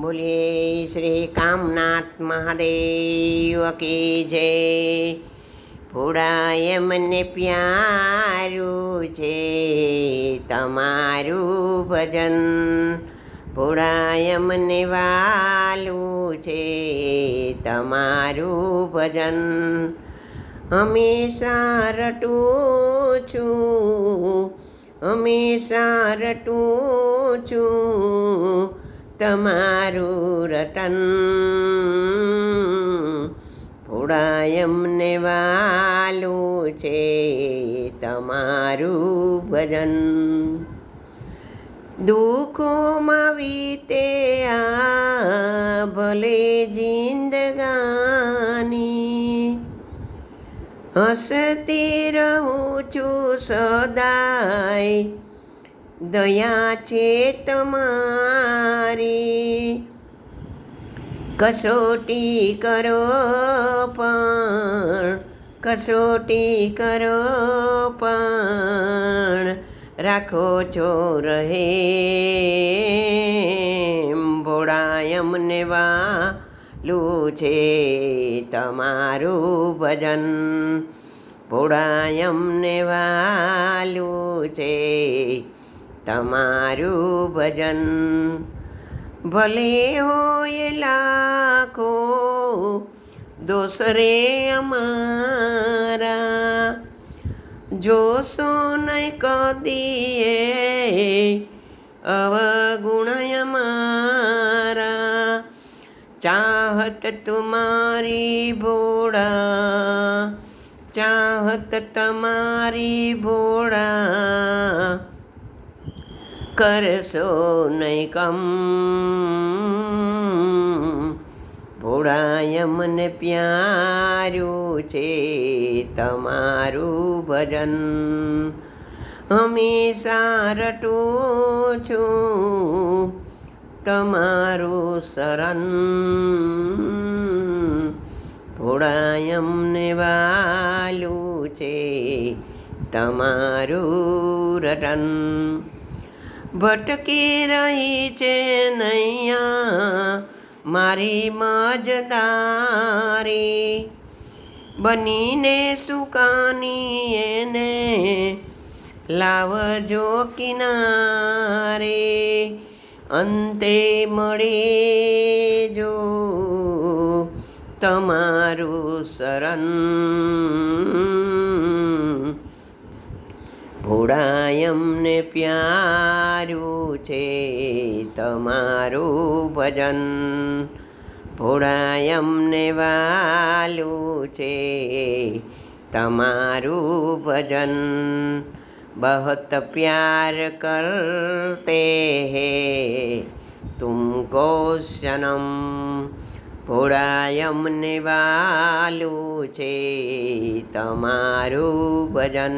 બોલીએ શ્રી કામનાથ મહાદેવ કી જય. ફોડાય મને પ્યારું છે તમારું ભજન. ફોડાય મને વાલું છે તમારું ભજન. હંમેશા રટું છું, હંમેશા રટું છું. તમારું રટન. ફોડાયમને વાલું છે તમારું ભજન. દુઃખોમાં વીતે આ ભલે જિંદગાની. હસતી રહું છું સદાય. દયા છે તમારી. કસોટી કરો પણ, કસોટી કરો પણ, રાખો છો રહે ભોળાયમને વાલું છે તમારું ભજન. ભોળાયમને વાલું છે તમારું ભજન ભલે હોય લાખો દોસરે અમારા જોશો નહીં કદીએ અવગુણ અમારા ચાહત તુમારી ભોળા ચાહત તમારી ભોળા કરશો નહીં કમ. ભોળાય મને પ્યારું છે તમારું ભજન. હંમેશા રટું છું તમારું શરણ. ભોળાયમને વાલું છે તમારું રટન. ભટકી રહી છે નૈયા, મારી મજદારી બનીને સુકાની એને લાવજો કિનારે, અંતે મળે જો તમારું શરણ. ભોળાયમને પ્યારું છે તમારું ભજન. ભોળાયમને વાલું છે તમારું ભજન. બહુત પ્યાર કરતે હે તુમકો સનમ ભોળાયમને વાલું છે તમારું ભજન.